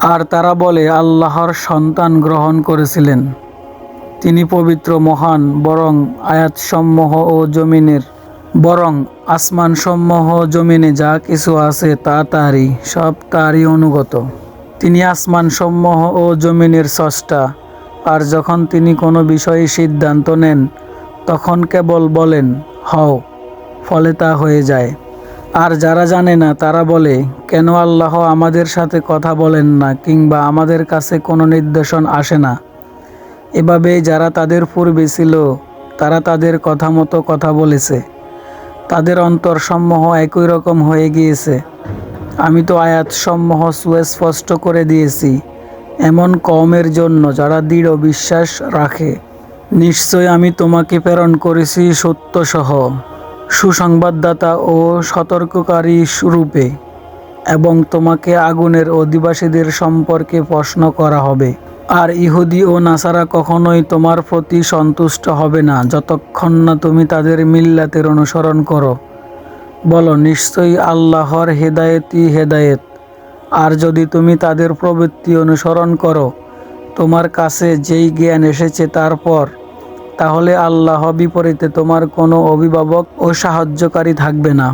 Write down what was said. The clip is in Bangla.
আর তারা বলে, আল্লাহর সন্তান গ্রহণ করেছিলেন। তিনি পবিত্র, মহান, বরং আয়াতসমূহ ও জমিনের, বরং আসমানসমূহ জমিনে যা কিছু আছে তা তারই, সব তারই অনুগত। তিনি আসমানসমূহ ও জমিনের স্রষ্টা, আর যখন তিনি কোনো বিষয়ে সিদ্ধান্ত নেন, তখন কেবল বলেন, হও ফলে তা হয়ে যায়। আর যারা জানে না, তারা বলে, কেন আল্লাহ আমাদের সাথে কথা বলেন না কিংবা আমাদের কাছে কোনো নির্দেশন আসে না? এভাবে যারা তাদের পূর্বে ছিল, তারা তাদের কথা মতো কথা বলেছে। তাদের অন্তরসমূহ একই রকম হয়ে গিয়েছে। আমি তো আয়াতসমূহ সুস্পষ্ট করে দিয়েছি, এমন কমের জন্য যারা দৃঢ় বিশ্বাস রাখে। নিশ্চয় আমি তোমাকে প্রেরণ করেছি সত্যসহ। সুসংবাদদাতা ও সতর্ককারী রূপে, এবং তোমাকে আগুনের অধিবাসীদের সম্পর্কে প্রশ্ন করা হবে। আর ইহুদি ও নাসারা কখনোই তোমার প্রতি সন্তুষ্ট হবে না, যতক্ষণ না তুমি তাদের মিল্লাতের অনুসরণ করো। বলো, নিশ্চয়ই আল্লাহর হেদায়েতই হেদায়েত। আর যদি তুমি তাদের প্রবৃত্তি অনুসরণ করো, তোমার কাছে যেই জ্ঞান এসেছে তারপর তাহলে আল্লাহ বিপরীতে তোমার কোনো অভিভাবক ও সাহায্যকারী থাকবে না।